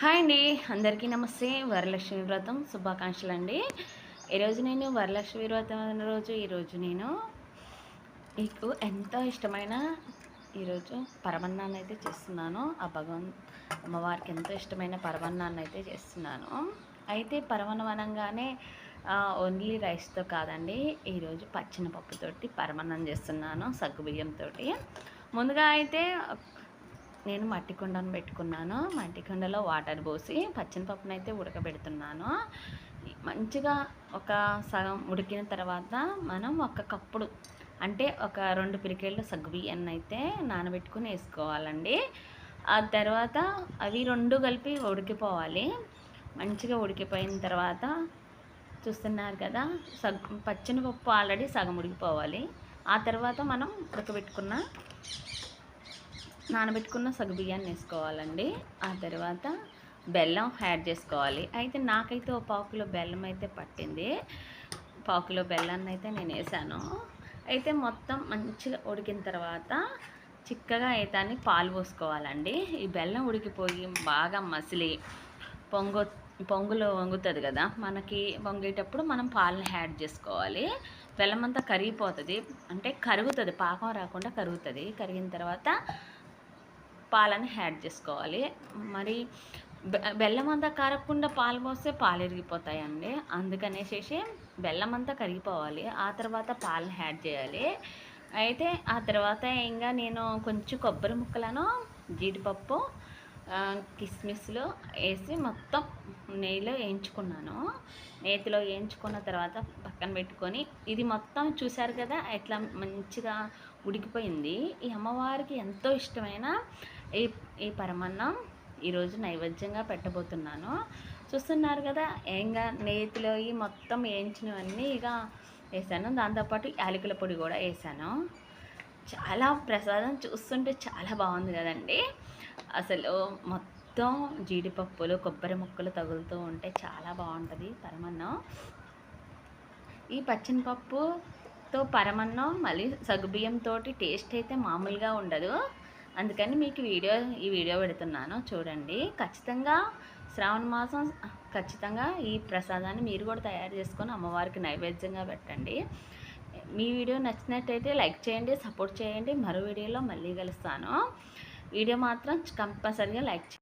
Hi అండి. అందరికీ నమస్తే. వరలక్ష్మి వ్రతం శుభాకాంక్షలు అండి ఈరోజు నేను వరలక్ష్మి వ్రతం రోజు ఈరోజు నేను మీకు ఎంతో ఇష్టమైన ఈరోజు పరమన్నాన్ని అయితే చేస్తున్నాను. ఆ భగవన్ అమ్మవారికి ఎంతో ఇష్టమైన పరమన్నాన్ని అయితే చేస్తున్నాను. అయితే పరమన్నం అనగానే ఓన్లీ రైస్తో కాదండి ఈరోజు పచ్చిన పప్పుతోటి పరమన్నం చేస్తున్నాను సగ్గుబియ్యంతో ముందుగా అయితే నేను మట్టి కుండను పెట్టుకున్నాను. మట్టి కుండలో వాటర్ పోసి పచ్చినపప్పును అయితే ఉడకబెడుతున్నాను. మంచిగా ఒక సగం ఉడికిన తర్వాత మనం ఒక కప్పుడు అంటే ఒక రెండు పిరికేళ్ళు సగ్గుబియ్యాన్ని అయితే నానబెట్టుకుని వేసుకోవాలండి. ఆ తర్వాత అవి రెండు కలిపి ఉడికిపోవాలి. మంచిగా ఉడికిపోయిన తర్వాత చూస్తున్నారు కదా సగ్ పచ్చిన పప్పు ఆల్రెడీ సగం ఉడికిపోవాలి. ఆ తర్వాత మనం ఉడకబెట్టుకున్న నానబెట్టుకున్న సగ్గుబియ్యాన్ని వేసుకోవాలండి. ఆ తర్వాత బెల్లం యాడ్ చేసుకోవాలి. అయితే నాకైతే ఓ పావుకిలో బెల్లం అయితే పట్టింది. పావుకిలో బెల్లాన్ని అయితే నేను వేసాను. అయితే మొత్తం మంచిగా ఉడికిన తర్వాత చిక్కగా అయితే పాలు పోసుకోవాలండి. ఈ బెల్లం ఉడికిపోయి బాగా మసిలి పొంగు పొంగులో వంగుతుంది కదా మనకి వంగేటప్పుడు మనం పాలను యాడ్ చేసుకోవాలి. బెల్లం అంతా కరిగిపోతుంది. అంటే కరుగుతుంది. పాకం రాకుండా కరుగుతుంది. కరిగిన తర్వాత పాలను యాడ్ చేసుకోవాలి. మరి బెల్లం అంతా కరగకుండా పాలు పోస్తే పాలు ఇరిగిపోతాయండి. అందుకనేసేసి బెల్లం అంతా కరిగిపోవాలి. ఆ తర్వాత పాలను యాడ్ చేయాలి. అయితే ఆ తర్వాత ఇంకా నేను కొంచెం కొబ్బరి ముక్కలను జీడిపప్పు కిస్మిస్లు వేసి మొత్తం నెయ్యిలో వేయించుకున్నాను. నేతిలో వేయించుకున్న తర్వాత పక్కన పెట్టుకొని ఇది మొత్తం చూశారు కదా ఎట్లా మంచిగా ఉడికిపోయింది. ఈ అమ్మవారికి ఎంతో ఇష్టమైన ఈ ఈ పరమన్నం ఈరోజు నైవేద్యంగా పెట్టబోతున్నాను. చూస్తున్నారు కదా ఏంగా నేతిలో ఈ మొత్తం వేయించినవన్నీ ఇక వేసాను. దాంతోపాటు యాలకుల పొడి కూడా వేసాను. చాలా ప్రసాదం చూస్తుంటే చాలా బాగుంది కదండి. అసలు మొత్తం మొత్తం జీడిపప్పులు కొబ్బరి ముక్కలు తగులుతూ ఉంటే చాలా బాగుంటుంది పరమన్నం. ఈ పచ్చనిపప్పుతో పరమన్నం మళ్ళీ సగ్గుబియ్యంతో టేస్ట్ అయితే మామూలుగా ఉండదు. అందుకని మీకు వీడియో ఈ వీడియో పెడుతున్నాను చూడండి. ఖచ్చితంగా శ్రావణ మాసం ఖచ్చితంగా ఈ ప్రసాదాన్ని మీరు కూడా తయారు చేసుకొని అమ్మవారికి నైవేద్యంగా పెట్టండి. మీ వీడియో నచ్చినట్టయితే లైక్ చేయండి సపోర్ట్ చేయండి. మరో వీడియోలో మళ్ళీ కలుస్తాను. వీడియో మాత్రం కంపల్సరిగా లైక్ చేయండి.